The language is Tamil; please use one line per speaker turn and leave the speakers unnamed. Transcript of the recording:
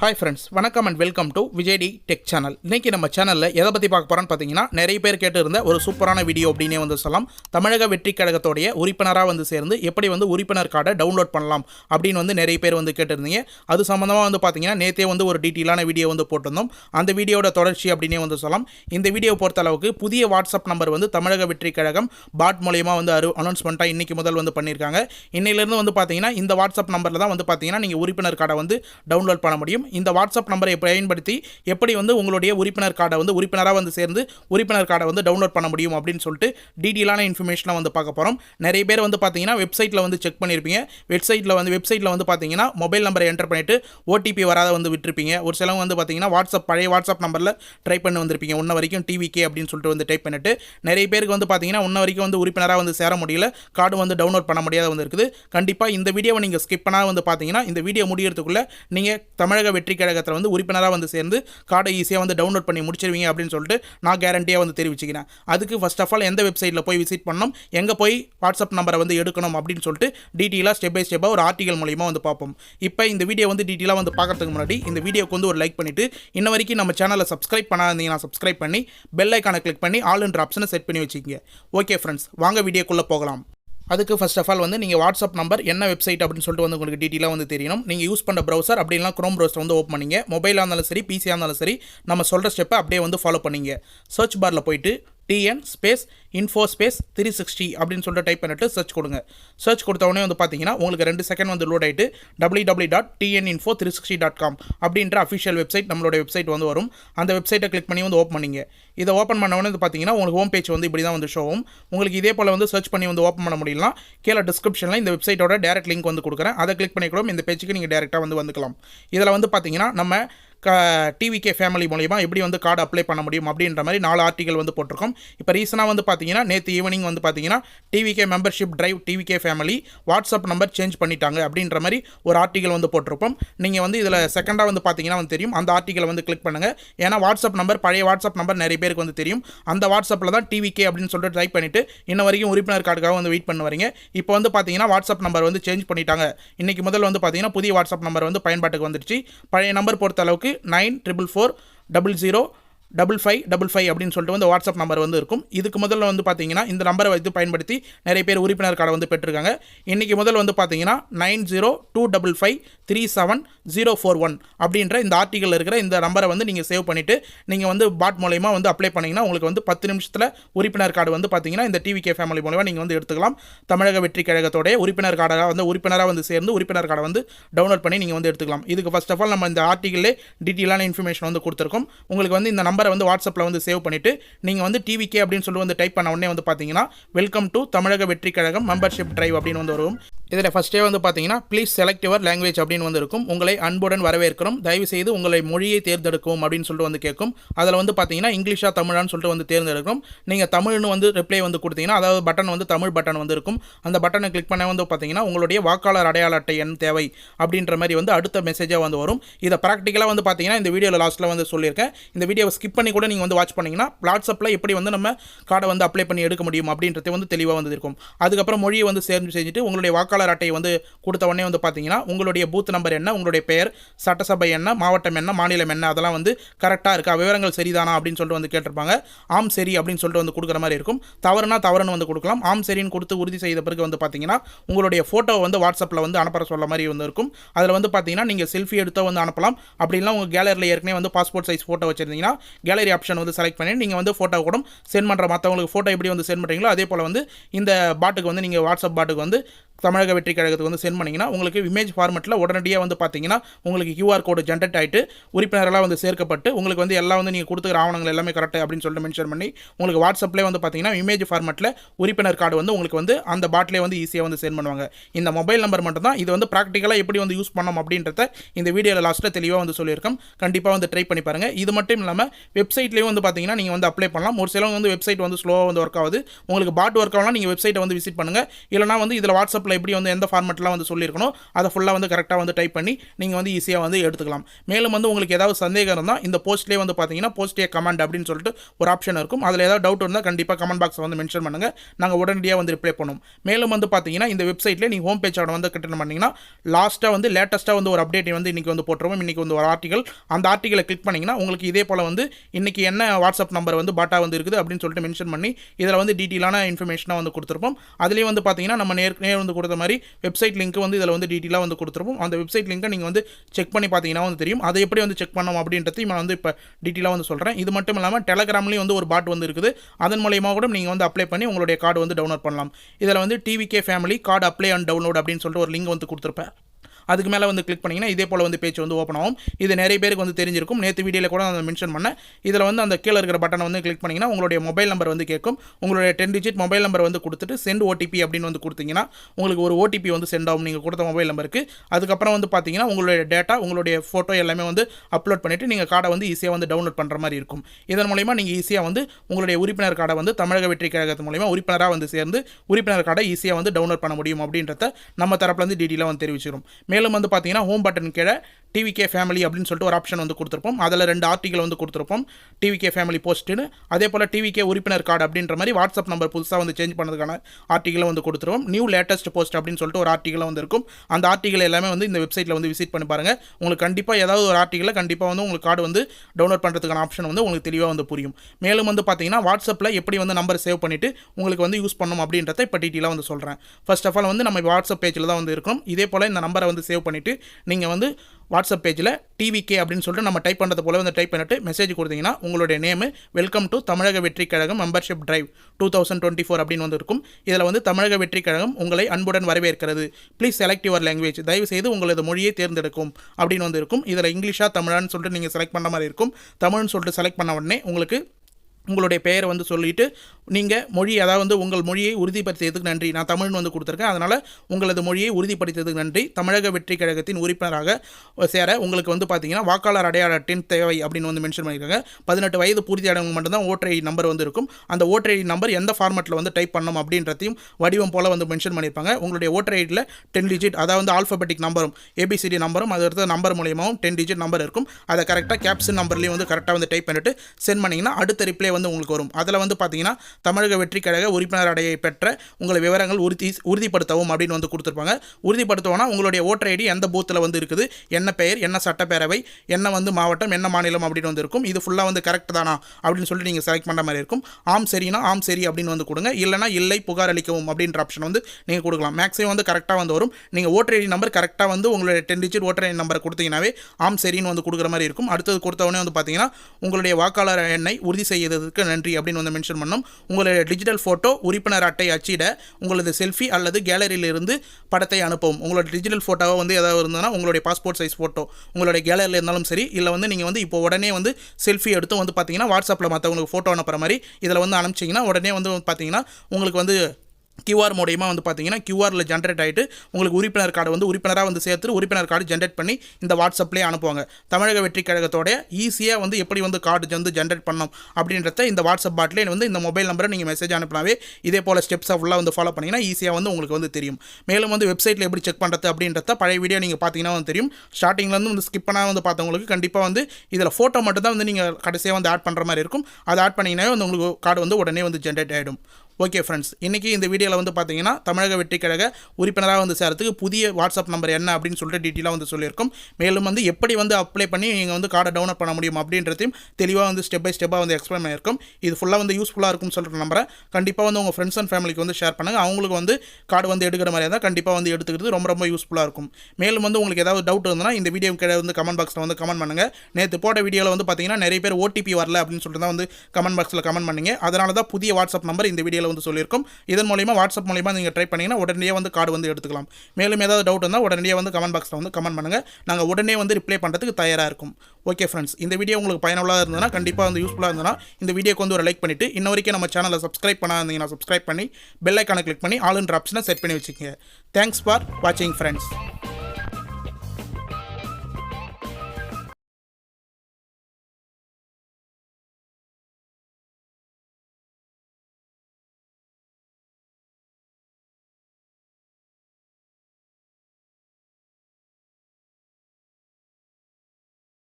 ஹாய் ஃப்ரெண்ட்ஸ் வணக்கம் and welcome to VijayD tech channel இன்றைக்கி நம்ம சேனலில் எதை பற்றி பார்க்க போகிறோன்னு பார்த்தீங்கன்னா நிறைய பேர் கேட்டிருந்த ஒரு சூப்பரான வீடியோ அப்படின்னே வந்து சொல்லலாம். தமிழக வெற்றி கழகத்தோடைய உறுப்பினராக வந்து சேர்ந்து எப்படி வந்து உறுப்பினர் கார்டை டவுன்லோட் பண்ணலாம் அப்படின்னு வந்து நிறைய பேர் வந்து கேட்டிருந்தீங்க. அது சம்மந்தமாக வந்து பார்த்தீங்கன்னா நேற்றே வந்து ஒரு டீட்டெயிலான வீடியோ வந்து போட்டிருந்தோம். அந்த வீடியோட தொடர்ச்சி அப்படின்னே வந்து சொல்லலாம். இந்த வீடியோ பொறுத்த அளவுக்கு புதிய வாட்ஸ்அப் நம்பர் வந்து தமிழக வெற்றி கழகம் பாட் மூலயமா வந்து அரு அனௌன்ஸ்மெண்ட்டாக இன்றைக்கி முதல் வந்து பண்ணியிருக்காங்க. இன்னையிலேருந்து வந்து பார்த்தீங்கன்னா இந்த வாட்ஸ்அப் நம்பரில் தான் வந்து பார்த்தீங்கன்னா நீங்கள் உறுப்பினர் கார்டை வந்து டவுன்லோட் பண்ண முடியும். இந்த வாட்ஸ்அப் நம்பரை பயன்படுத்தி எப்படி வந்து உங்களுடைய உறுப்பினர் கார்டை வந்து உறுப்பினராக வந்து சேர்ந்து உறுப்பினர் கார்டை வந்து டவுன்லோட் பண்ண முடியும் அப்படின்னு சொல்லிட்டு டீட்டெயிலான இன்ஃபர்மேஷனை வந்து பார்க்க போகிறோம் நிறைய பேர் வந்து பார்த்தீங்கன்னா வெப்சைட்டில் வந்து செக் பண்ணியிருப்பீங்க வெப்சைட்டில் வந்து வெப்சைட்டில் வந்து பார்த்தீங்கன்னா மொபைல் நம்பரை என்டர் பண்ணிவிட்டு ஓடிபி வராத வந்து விட்டுருப்பீங்க. ஒரு சிலவங்க வந்து பார்த்தீங்கன்னா வாட்ஸ்அப் பழைய வாட்ஸ்அப் நம்பரில் ட்ரை பண்ணி வந்திருப்பீங்க. உன்ன வரைக்கும் டிவிகே அப்படின்னு சொல்லிட்டு வந்து டைப் பண்ணிட்டு நிறைய பேருக்கு வந்து பார்த்தீங்கன்னா உன்ன வரைக்கும் வந்து உறுப்பினராக வந்து சேர முடியல. கார்டு வந்து டவுன்லோட் பண்ண முடியாத வந்து இருக்குது. கண்டிப்பாக இந்த வீடியோவை நீங்கள் ஸ்கிப் பண்ணால் வந்து பார்த்தீங்கன்னா இந்த வீடியோ முடியறதுக்குள்ளே நீங்கள் தமிழக வெற்றி கழகத்தில் வந்து உறுப்பினராக வந்து சேர்ந்து கார்டை ஈஸியாக வந்து டவுன்லோட் பண்ணி முடிச்சிருவீங்க அப்படின்னு சொல்லிட்டு நான் கேரண்டியாக வந்து தெரிவிச்சுக்கிறேன். அதுக்கு ஃபர்ஸ்ட் ஆஃப் ஆல் எந்த வெப்சைட்டில் போய் விசிட் பண்ணணும்? எங்கே போய் வாட்ஸ்அப் நம்பரை வந்து எடுக்கணும் அப்படின்னு சொல்லிட்டு டீட்டெயிலாக ஸ்டெப் பை ஸ்டெப்பாக ஒரு ஆர்டிகல் மூலியமாக வந்து பார்ப்போம். இப்போ இந்த வீடியோ வந்து டீட்டெயிலாக வந்து பார்க்கறதுக்கு முன்னாடி இந்த வீடியோக்கு வந்து ஒரு லைக் பண்ணிவிட்டு இன்ன வரைக்கும் நம்ம சேனலை சப்ஸ்கிரைப் பண்ணாதீங்கன்னா சப்ஸ்கிரைப் பண்ணி பெல் ஐக்கானை கிளிக் பண்ணி ஆல் என்ற ஆப்ஷனை செட் பண்ணி வச்சுக்கோங்க. ஓகே ஃப்ரெண்ட்ஸ் வாங்க வீடியோக்குள்ளே போகலாம். அதுக்கு ஃபஸ்ட் ஆஃப் ஆல் வந்து நீங்கள் வாட்ஸ்அப் நம்பர் என்ன வெப்சைட் அப்படின்னு சொல்லிட்டு வந்து உங்களுக்கு டீட்டெயிலாக வந்து தெரியணும். நீங்கள் யூஸ் பண்ணுற ப்ரௌசர் அப்படின்லாம் க்ரோம் ப்ரௌசர் வந்து ஓப்பன் பண்ணிங்க. மொபைலாக இருந்தாலும் சரி பிசியாக இருந்தாலும் சரி நம்ம சொல்கிற ஸ்டெப்பை அப்படியே வந்து ஃபாலோ பண்ணிங்க. சர்ச் பாரில் போயிட்டு TN space info space three sixty அப்படின்னு சொல்லிட்டு டைப் பண்ணிட்டு சர்ச் கொடுங்க. சர்ச் கொடுத்தவொடனே வந்து பார்த்தீங்கன்னா உங்களுக்கு ரெண்டு செகண்ட் வந்து லோட் ஆகிட்டு W W dot TN info three sixty dot com அப்படின்ற அஃபிஷியல் வெப்சைட் நம்மளோட வெப்சைட் வந்து வரும். அந்த வெப்சைட்டை கிளிக் பண்ணி வந்து ஓப்பன் பண்ணிங்க. இதை ஓப்பன் பண்ணவொடனே வந்து பார்த்தீங்கன்னா உங்களுக்கு ஹோம் பேஜ் வந்து இப்படி தான் வந்து ஷோவும் உங்களுக்கு இதே போல் வந்து சர்ச் பண்ணி வந்து ஓப்பன் பண்ண முடியலாம் கீழே டிஸ்கிரிப்ஷனில் இந்த வெப்சைட்டோட டேரக்ட் லிங்க் வந்து கொடுக்குறேன். அதை கிளிக் பண்ணிக்கூட இந்த பேஜுக்கு நீங்கள் டேரெக்டாக வந்து வந்துக்கலாம். இதில் வந்து பார்த்தீங்கன்னா நம்ம டிவிகே ஃபேமிலி மூலிமா எப்படி வந்து கார்டு அப்ளை பண்ண முடியும் அப்படின்ற மாதிரி நாலு ஆர்டிகல் வந்து போட்டிருக்கோம். இப்போ ரீசனாக வந்து பார்த்தீங்கன்னா நேற்று ஈவினிங் வந்து பார்த்தீங்கன்னா TVK membership drive TVK family WhatsApp number change பண்ணிட்டாங்க அப்படின்ற மாதிரி ஒரு ஆர்டிகல் வந்து போட்டிருப்போம். நீங்கள் வந்து இதில் செகண்டாக வந்து பார்த்தீங்கன்னா வந்து தெரியும். அந்த ஆர்டிகல் வந்து கிளிக் பண்ணுங்கள் ஏன்னா வாட்ஸ்அப் நம்பர் பழைய வாட்ஸ்அப் நம்பர் நிறைய பேருக்கு வந்து தெரியும். அந்த வாட்ஸ்அப்பில் தான் டிவிகே அப்படின்னு சொல்லிட்டு ட்ரை பண்ணிவிட்டு இன்ன வரைக்கும் உறுப்பினர் கார்டுக்காக வந்து வெயிட் பண்ண வரீங்க இப்போ வந்து பார்த்தீங்கன்னா வாட்ஸ்அப் நம்பர் வந்து சேஞ்ச் பண்ணிட்டாங்க. இன்றைக்கி முதல் வந்து பார்த்தீங்கன்னா புதிய வாட்ஸ்அப் நம்பர் வந்து பயன்பாட்டுக்கு வந்துருச்சு பழைய நம்பர் பொறுத்த அளவுக்கு nine triple four double zero double five double five அப்படின்னு சொல்லிட்டு வந்து வாட்ஸ்அப் நம்பர் வந்து இருக்கும். இதுக்கு முதல்ல வந்து பார்த்தீங்கன்னா இந்த நம்பரை வந்து பயன்படுத்தி நிறைய பேர் உறுப்பினர் கார்டை வந்து பெற்றிருக்காங்க. இன்றைக்கி முதல் வந்து பார்த்தீங்கன்னா nine zero two double five three seven zero four one அப்படின்ற இந்த ஆர்டிகளில் இருக்கிற இந்த நம்பரை வந்து நீங்கள் சேவ் பண்ணிவிட்டு நீங்கள் வந்து பாட் மூலயமா வந்து அப்ளை பண்ணிங்கன்னா உங்களுக்கு வந்து பத்து நிமிஷத்தில் உறுப்பினர் கார்டு வந்து பார்த்தீங்கன்னா இந்த டிவிகே ஃபேமிலி மூலமாக நீங்கள் வந்து எடுத்துக்கலாம். தமிழக வெற்றி கழகத்தோடைய உறுப்பினர் கார்டாக வந்து உறுப்பினராக வந்து சேர்ந்து உறுப்பினர் கார்டை வந்து டவுன்லோட் பண்ணி நீங்கள் வந்து எடுத்துக்கலாம். இதுக்கு ஃபஸ்ட் ஆஃப் ஆல் நம்ம இந்த ஆர்டிகிளே டீட்டெயிலான இன்ஃபர்மேஷன் வந்து கொடுத்துருக்கோம். உங்களுக்கு வந்து இந்த நம்பர் வந்து வாட்ஸ்அப்பில் வந்து சேவ் பண்ணிவிட்டு நீங்கள் வந்து டிவிகே அப்படின்னு சொல்லி வந்து டைப் பண்ண உடனே வந்து பார்த்தீங்கன்னா welcome to Tamizhaga Vettri Kazhagam membership drive அப்படின்னு வந்து வரும். இதில் ஃபஸ்ட்டே வந்து பார்த்தீங்கன்னா ப்ளீஸ் செலக்ட் யுவர் லாங்குவேஜ் அப்படின்னு வந்து இருக்கும். உங்களை அன்புடன் வரவேற்கிறோம். தயவு செய்து உங்களை மொழியை தேர்ந்தெடுக்கும் அப்படின்னு சொல்லிட்டு வந்து கேட்கும். அதில் வந்து பார்த்தீங்கன்னா இங்கிலீஷாக தமிழான்னு சொல்லிட்டு வந்து தேர்ந்தெடுக்கும் நீங்கள் தமிழ்னு வந்து ரிப்ளை வந்து கொடுத்தீங்கன்னா அதாவது பட்டன் வந்து தமிழ் பட்டன் வந்து இருக்கும். அந்த பட்டனை கிளிக் பண்ண வந்து பார்த்தீங்கன்னா உங்களுடைய வாக்காளர் அடையாள அட்டை எண் தேவை அப்படின்ற மாதிரி வந்து அடுத்த மெசேஜாக வந்து வரும். இதை ப்ராக்டிக்கலாக வந்து பார்த்தீங்கன்னா இந்த வீடியோவில் லாஸ்ட்டில் வந்து சொல்லியிருக்கேன். இந்த வீடியோவை ஸ்கிப் பண்ணி கூட நீங்கள் வந்து வாட்ச் பண்ணிங்கன்னா வாட்ஸ்அப்பில் எப்படி வந்து நம்ம கார்டை வந்து அப்ளை பண்ணி எடுக்க முடியும் அப்படின்றது வந்து தெளிவாக வந்து இருக்கும். அதுக்கப்புறம் மொழியை வந்து சேர்ந்து செஞ்சுட்டு உங்களுடைய வாக்காளர் அட்டையை வந்து கொடுத்த உடனே வந்து பார்த்தீங்கன்னா உங்களுடைய பூத் நம்பர் என்ன உங்களுடைய பெயர் சட்டசபை என்ன மாவட்டம் என்ன மாநிலம் என்ன அதெல்லாம் வந்து கரெக்டாக இருக்கா விவரங்கள் சரிதானா அப்படின்னு சொல்லிட்டு வந்து கேட்டிருப்பாங்க. ஆம் சரி அப்படின்னு சொல்லிட்டு வந்து கொடுக்குற மாதிரி இருக்கும். தவறுனா தவறுன்னு வந்து கொடுக்கலாம். ஆம் சரின்னு கொடுத்து உறுதி செய்த பிறகு வந்து பார்த்தீங்கன்னா உங்களுடைய ஃபோட்டோ வந்து வாட்ஸ்அப்பில் வந்து அனுப்புற சொல்ல மாதிரி வந்து இருக்கும். அதில் வந்து பார்த்தீங்கன்னா நீங்கள் செல்ஃபி எடுத்தோ வந்து அனுப்பலாம். அப்படின்னா உங்கள் கேலரியில் ஏற்கனவே வந்து பாஸ்போர்ட் சைஸ் ஃபோட்டோ வச்சுருந்தீங்கன்னா கேலரி ஆப்ஷன் வந்து செலக்ட் பண்ணி நீங்கள் வந்து ஃபோட்டோ கூட சென்ட் பண்ணுற மற்றவங்களுக்கு ஃபோட்டோ எப்படி வந்து சென்ட் பண்ணுறீங்களோ அதே போல் வந்து இந்த பாட்டுக்கு வந்து நீங்கள் வாட்ஸ்அப் பாட்டுக்கு வந்து தமிழக வெற்றி கழகத்துக்கு வந்து சென்ட் பண்ணிங்கன்னா உங்களுக்கு இமேஜ் ஃபார்மெட்டில் உடனடியாக வந்து பார்த்தீங்கன்னா உங்களுக்கு கியூஆர் கோடு ஜென்ரேட் ஆகிட்டு உறுப்பினரெல்லாம் வந்து சேர்க்கப்பட்டு உங்களுக்கு வந்து எல்லாம் வந்து நீங்கள் கொடுத்துக்கிற ஆவணங்கள் எல்லாமே கரெக்டாக அப்படின்னு சொல்லிட்டு மென்ஷன் பண்ணி உங்களுக்கு வாட்ஸ்அப்லேயே வந்து பார்த்தீங்கன்னா இமேஜ் ஃபார்மெட்டில் உறுப்பினர் கார்டு வந்து உங்களுக்கு வந்து அந்த பாட்டிலே வந்து ஈஸியாக வந்து சென்ட் பண்ணுவாங்க. இந்த மொபைல் நம்பர் மட்டும் தான் இது வந்து ப்ராக்டிக்கலாக எப்படி வந்து யூஸ் பண்ணோம் அப்படின்றத இந்த வீடியோவில் லாஸ்ட்டில் தெளிவாக வந்து சொல்லியிருக்கோம். கண்டிப்பாக வந்து ட்ரை பண்ணி பாருங்கள் இது மட்டும் இல்லாமல் வெப்சைட்லேயும் வந்து பார்த்தீங்கன்னா நீங்கள் வந்து அப்ளை பண்ணலாம். ஒரு சிலவங்க வந்து வெப்சைட் வந்து ஸ்லோவாக வந்து ஒர்க் ஆகுது. உங்களுக்கு பாட் ஒர்க் ஆகலாம் நீங்கள் வெப்சைட்டை வந்து விசிட் பண்ணுங்கள் இல்லைனா வந்து இதில் வாட்ஸ்அப் வாட்ஸ்அப்பில் எப்படி வந்து எந்த ஃபார்மெட்லாம் வந்து சொல்லியிருக்கணும் அதை ஃபுல்லாக வந்து கரெக்டாக வந்து டைப் பண்ணி நீங்கள் வந்து ஈஸியாக வந்து எடுத்துக்கலாம். மேலும் வந்து உங்களுக்கு ஏதாவது சந்தேகம் இருந்தால் இந்த போஸ்ட்லேயே வந்து பார்த்தீங்கன்னா போஸ்ட் ஏ கமெண்ட் அப்படின்னு சொல்லிட்டு ஒரு ஆப்ஷன் இருக்கும். அதில் ஏதாவது டவுட் இருந்தால் கண்டிப்பாக கமெண்ட் பாக்ஸ் வந்து மென்ஷன் பண்ணுங்கள் நாங்கள் உடனடியாக வந்து ரிப்ளை பண்ணுவோம். மேலும் வந்து பார்த்தீங்கன்னா இந்த வெப்சைட்டில் நீங்கள் ஹோம் பேஜோட வந்து கட்டணம் பண்ணிங்கன்னா லாஸ்ட்டாக வந்து லேட்டஸ்ட்டாக வந்து ஒரு அப்டேட் வந்து இன்றைக்கி வந்து போட்டுருவோம். இன்றைக்கி வந்து ஒரு ஆர்டிகல் அந்த ஆர்டிகளை கிளிக் பண்ணிங்கன்னா உங்களுக்கு இதே போல் வந்து இன்றைக்கி என்ன வாட்ஸ்அப் நம்பர் வந்து பாட்டா வந்து இருக்குது அப்படின்னு சொல்லிட்டு மென்ஷன் பண்ணி இதில் வந்து டீட்டெயிலான இன்ஃபர்மேஷனாக வந்து கொடுத்துருப்போம். அதுலேயே வந்து பார்த்தீங்கன்னா நம்ம நேர் நேர் வந்து கொடுத்த மாதிரி வெப்சைட் லிங்க் வந்து இதில் வந்து டீட்டெயிலாக வந்து கொடுத்துருப்போம் அந்த வெப்சைட் லிங்கை நீங்கள் வந்து செக் பண்ணி பார்த்தீங்கன்னா வந்து தெரியும். அதை எப்படி வந்து செக் பண்ணோம் அப்படின்றதையும் நான் வந்து இப்போ டீட்டெயிலாக வந்து சொல்கிறேன் இது மட்டும் இல்லாமல் டெலகிராம்லேயும் வந்து ஒரு பாட் வந்து இருக்குது. அதன் மூலயமா கூட நீங்கள் வந்து அப்ளை பண்ணி உங்களுடைய கார்டு வந்து டவுன்லோட் பண்ணலாம். இதில் வந்து TVK family card apply and download அப்படின்னு சொல்லிட்டு ஒரு லிங்க் வந்து கொடுத்துருப்பேன். அதுக்கு மேலே வந்து கிளிக் பண்ணிங்கன்னா இதே போல் வந்து பேஜ் வந்து ஓப்பன் ஆகும். இது நிறைய பேருக்கு வந்து தெரிஞ்சிருக்கும். நேற்று வீடியோவில் கூட நான் மென்ஷன் பண்ணேன். இதில் வந்து அந்த கீழே இருக்கிற பட்டனை வந்து கிளிக் பண்ணிங்கன்னா உங்களுடைய மொபைல் நம்பர் வந்து கேட்கும். உங்களுடைய டென் டிஜிட் மொபைல் நம்பர் வந்து கொடுத்துட்டு சென்ட் ஓடிபி அப்படின்னு வந்து கொடுத்தீங்கன்னா உங்களுக்கு ஒரு ஓடிபி வந்து சென்ட் ஆகும். நீங்கள் கொடுத்த மொபைல் நம்பருக்கு அதுக்கப்புறம் வந்து பார்த்தீங்கன்னா உங்களுடைய டேட்டா உங்களுடைய ஃபோட்டோ எல்லாமே வந்து அப்லோட் பண்ணிவிட்டு நீங்கள் கார்டை வந்து ஈஸியாக வந்து டவுன்லோட் பண்ணுற மாதிரி இருக்கும். இதன் மூலயமா நீங்கள் ஈஸியாக வந்து உங்களுடைய உறுப்பினர் கார்டை வந்து தமிழக வெற்றி கழகத்து மூலயமா உறுப்பினராக வந்து சேர்ந்து உறுப்பினர் கார்டை ஈஸியாக வந்து டவுன்லோட் பண்ண முடியும் அப்படின்றத நம்ம தரப்புலேருந்து டீட்டெயிலாக வந்து தெரிவிச்சிடும் மேலும் வந்து பார்த்தீங்கன்னா ஹோம் பட்டன் கீழே டிவிகே ஃபேமிலி அப்படின்னு சொல்லிட்டு ஒரு ஆப்ஷன் வந்து கொடுத்துருப்போம். அதில் ரெண்டு ஆர்டிகல் வந்து கொடுத்துருப்போம். டிவிகே ஃபேமிலி போஸ்ட்டுன்னு அதே போல் டிவிகே உறுப்பினர் கார்டு அப்படின்ற மாதிரி வாட்ஸ்அப் நம்பர் புதுசாக வந்து சேஞ்ச் பண்ணதுக்கான ஆர்டிகளை வந்து கொடுத்துருவோம் நியூ லேட்டஸ்ட் போஸ்ட் அப்படின்னு சொல்லிட்டு ஒரு ஆர்டிகல் வந்து இருக்கும். அந்த ஆர்டிகல் எல்லாமே வந்து இந்த வெப்சைட்டில் வந்து விசிட் பண்ணி பாருங்கள் உங்களுக்கு கண்டிப்பாக ஏதாவது ஒரு ஆர்டிகளை கண்டிப்பாக வந்து உங்களுக்கு கார்டு வந்து டவுன்லோட் பண்ணுறதுக்கான ஆப்ஷன் வந்து உங்களுக்கு தெளிவாக வந்து புரியும். மேலும் வந்து பார்த்தீங்கன்னா வாட்ஸ்அப்பில் எப்படி வந்து நம்பர் சேவ் பண்ணிவிட்டு உங்களுக்கு வந்து யூஸ் பண்ணணும் அப்படின்றத இப்போ டீட்டெயிலாக வந்து சொல்கிறேன் ஃபர்ஸ்ட் ஆஃப் ஆல் வந்து நம்ம வாட்ஸ்அப் பேஜில் தான் வந்து இருக்கணும். இதே போல் இந்த நம்பரை வந்து சேவ் பண்ணிவிட்டு நீங்கள் வந்து வாட்ஸ்அப் பேஜில் டிவிகே அப்படின்னு சொல்லிட்டு நம்ம டைப் பண்ணுறது போல வந்து டைப் பண்ணிட்டு மெசேஜ் கொடுத்தீங்கன்னா உங்களுடைய name welcome to Tamizhaga Vettri Kazhagam membership drive two thousand twenty four அப்படின்னு வந்து இருக்கும் இதில் வந்து தமிழக வெற்றி கழகம் உங்களை அன்புடன் வரவேற்கிறது. ப்ளீஸ் செலக்ட் யுவர் லாங்குவேஜ் தயவு செய்து உங்களது மொழியை தேர்ந்தெடுக்கும் அப்படின்னு வந்து இருக்கும் இதில் இங்கிலீஷாக தமிழான்னு சொல்லிட்டு நீங்கள் செலக்ட் பண்ண மாதிரி இருக்கும். தமிழ்னு சொல்லிட்டு செலக்ட் பண்ண உடனே உங்களுக்கு உங்களுடைய பெயரை வந்து சொல்லிவிட்டு நீங்கள் மொழி அதாவது வந்து உங்கள் மொழியை உறுதிப்படுத்தியதுக்கு நன்றி. நான் தமிழ்னு வந்து கொடுத்துருக்கேன். அதனால் உங்களது மொழியை உறுதிப்படுத்தியதுக்கு நன்றி. தமிழக வெற்றி கழகத்தின் உறுப்பினராக சேர உங்களுக்கு வந்து பார்த்தீங்கன்னா வாக்காளர் அடையாள அட்டையின் தேவை அப்படின்னு வந்து மென்ஷன் பண்ணியிருக்காங்க. பதினெட்டு வயது பூர்த்தி அடைவங்க மட்டும்தான் ஓட்டர் ஐடி நம்பர் வந்து இருக்கும். அந்த ஓட்டர் ஐடி நம்பர் எந்த ஃபார்மெட்டில் வந்து டைப் பண்ணணும் அப்படின்றதையும் வடிவம் போல் வந்து மென்ஷன் பண்ணியிருப்பாங்க. உங்களுடைய ஓட்டர் ஐடியில் டென் டிஜிட் அதாவது வந்து ஆல்ஃபபெட்டிக் நம்பரும் ஏபிசிடி நம்பரும் அது அடுத்த நம்பர் மூலியமாகவும் டென் டிஜிட் நம்பர் இருக்கும். அதை கரெக்டாக கேப்சன் நம்பர்லேயும் வந்து கரெக்டாக வந்து டைப் பண்ணிட்டு சென்ட் பண்ணிங்கன்னா அடுத்த ரிப்ளை வந்து உங்களுக்கு வரும். அதில் வந்து பார்த்தீங்கன்னா தமிழக வெற்றி கழக உறுப்பினர் அடையை பெற்ற உங்களை விவரங்கள் உறுதி உறுதிப்படுத்தவும் அப்படின்னு வந்து கொடுத்துருப்பாங்க. உறுதிப்படுத்தவோம்னா உங்களுடைய ஓட்டர் ஐடி எந்த பூத்தில் வந்து இருக்குது என்ன பெயர் என்ன சட்டப்பேரவை என்ன வந்து மாவட்டம் என்ன மாநிலம் அப்படின்னு வந்து இருக்கும். இது ஃபுல்லாக வந்து கரெக்ட் தானா அப்படின்னு சொல்லிட்டு நீங்கள் செலக்ட் பண்ணுற மாதிரி இருக்கும். ஆம் சரினா ஆம் சரி அப்படின்னு வந்து கொடுங்க. இல்லைனா இல்லை புகார் அளிக்கவும் அப்படின்ற ஆப்ஷன் வந்து நீங்கள் கொடுக்கலாம். மேக்ஸிமம் வந்து கரெக்டாக வந்து வரும். நீங்கள் ஓட்டர் ஐடி நம்பர் கரெக்டாக வந்து உங்களுடைய ten digit voter ID number கொடுத்தீங்கன்னாவே ஆம் சரின்னு வந்து கொடுக்குற மாதிரி இருக்கும். அடுத்தது கொடுத்தவொடனே வந்து பார்த்தீங்கன்னா உங்களுடைய வாக்காளர் எண்ணை உறுதி செய்ததற்கு நன்றி அப்படின்னு வந்து மென்ஷன் பண்ணோம். உங்களுடைய டிஜிட்டல் ஃபோட்டோ உறுப்பினர் அட்டை அச்சிட உங்களது செல்ஃபி அல்லது கேலரியிலிருந்து படத்தை அனுப்பவும். உங்களோட டிஜிட்டல் ஃபோட்டோவாக வந்து ஏதாவது இருந்ததுன்னா உங்களுடைய பாஸ்போர்ட் சைஸ் ஃபோட்டோ உங்களுடைய கேலரியில் இருந்தாலும் சரி இல்லை வந்து நீங்கள் வந்து இப்போ உடனே வந்து செல்ஃபி எடுத்து வந்து பார்த்தீங்கன்னா வாட்ஸ்அப்பில் மற்றவங்களுக்கு ஃபோட்டோ அனுப்புகிற மாதிரி இதில் வந்து அனுப்பிச்சிங்கன்னா உடனே வந்து பார்த்தீங்கன்னா உங்களுக்கு வந்து கியூஆர் மூலியமாக வந்து பார்த்தீங்கன்னா கியூஆரில் ஜென்ரேட் ஆகிட்டு உங்களுக்கு உறுப்பினர் கார்டு வந்து உறுப்பினராக வந்து சேர்த்து உறுப்பினர் கார்டு ஜென்ரேட் பண்ணி இந்த வாட்ஸ்அப்லேயே அனுப்புவாங்க. தமிழக வெற்றி கழகத்தோட ஈஸியாக வந்து எப்படி வந்து கார்டு வந்து ஜென்ரேட் பண்ணணும் அப்படின்றத இந்த வாட்ஸ்அப் பாட்டிலே வந்து இந்த மொபைல் நம்பரை நீங்கள் மெசேஜ் அனுப்பினாவே இதே போல் ஸ்டெப்ஸை ஃபுல்லாக வந்து ஃபாலோ பண்ணிங்கன்னா ஈஸியாக வந்து உங்களுக்கு வந்து தெரியும். மேலும் வந்து வெப்சைட்டில் எப்படி செக் பண்ணுறது அப்படின்றத பழைய வீடியோ நீங்கள் பார்த்தீங்கன்னா வந்து தெரியும். ஸ்டார்டிங்லேருந்து வந்து ஸ்கிப் பண்ணால் வந்து பார்த்தவங்களுக்கு கண்டிப்பாக வந்து இதில் ஃபோட்டோ மட்டும் தான் வந்து நீங்கள் கடைசியாக வந்து ஆட் பண்ணுற மாதிரி இருக்கும். அதை ஆட் பண்ணிங்கனாவே வந்து உங்களுக்கு கார்டு வந்து உடனே வந்து ஜென்ரேட் ஆகிடும் ஓகே ஃப்ரெண்ட்ஸ் இன்றைக்கி இந்த வீடியோவில் வந்து பார்த்தீங்கன்னா தமிழக வெற்றி கழக உறுப்பினராக வந்து சேரத்துக்கு புதிய வாட்ஸ்அப் நம்பர் என்ன அப்படின்னு சொல்லிட்டு டீட்டெயிலாக வந்து சொல்லியிருக்கோம். மேலும் வந்து எப்படி வந்து அப்ளை பண்ணி நீங்கள் வந்து கார்டை டவுன்லோட் பண்ண முடியும் அப்படின்றதையும் தெளிவாக வந்து ஸ்டெப் பை ஸ்டெப்பாக வந்து எக்ஸ்பிளைன் பண்ணியிருக்கோம். இது ஃபுல்லாக வந்து யூஸ்ஃபுல்லாக இருக்கும்னு சொல்கிற நம்பரை கண்டிப்பாக வந்து உங்கள் ஃப்ரெண்ட்ஸ் அண்ட் ஃபேமிலிக்கு வந்து ஷேர் பண்ணுங்கள் அவங்களுக்கு வந்து கார்டு வந்து எடுக்கிற மாதிரி இருந்தால் கண்டிப்பாக வந்து எடுத்துக்கிறது ரொம்ப ரொம்ப யூஸ்ஃபுல்லாக இருக்கும். மேலும் வந்து உங்களுக்கு ஏதாவது டவுட் இருந்ததுன்னா இந்த வீடியோ கீழே வந்து கமெண்ட் பாக்ஸில் வந்து கமெண்ட் பண்ணுங்கள் நேற்று போட்ட வீடியோவில் வந்து பார்த்தீங்கன்னா நிறைய பேர் ஓடிபி வரல அப்படின்னு சொல்லிட்டு தான் வந்து கமெண்ட் பாக்ஸில் கமெண்ட் பண்ணுங்க. அதனால தான் புதிய வாட்ஸ்அப் நம்பர் இந்த வீடியோவில் வந்து சொல்லியிருக்கோம். இதன் மூலிமா வாட்ஸ்அப் மூலிமா நீங்கள் ட்ரை பண்ணிங்கன்னா உடனே வந்து கார்டு வந்து எடுத்துக்கலாம். மேலும் ஏதாவது டவுட் இருந்தால் உடனே வந்து கமெண்ட் பாக்ஸில் வந்து கமெண்ட் பண்ணுங்கள் நாங்கள் உடனே வந்து ரிப்ளை பண்ணுறதுக்கு தயாராக இருக்கும். ஓகே ஃப்ரெண்ட்ஸ் இந்த வீடியோ உங்களுக்கு பயனுள்ளதாக இருந்ததுன்னா கண்டிப்பாக வந்து யூஸ்ஃபுல்லாக இருந்ததுன்னா இந்த வீடியோக்கு வந்து ஒரு லைக் பண்ணிவிட்டு இன்ன வரைக்கும் நம்ம சேனலை சப்ஸ்கிரைப் பண்ணாதீங்கன்னா சப்ஸ்கிரைப் பண்ணி பெல் ஐக்கானை கிளிக் பண்ணி ஆல் இன்ற ஆப்ஷனை செட் பண்ணி வச்சுக்கோங்க. தேங்க்ஸ் ஃபார் வாட்சிங் ஃப்ரெண்ட்ஸ்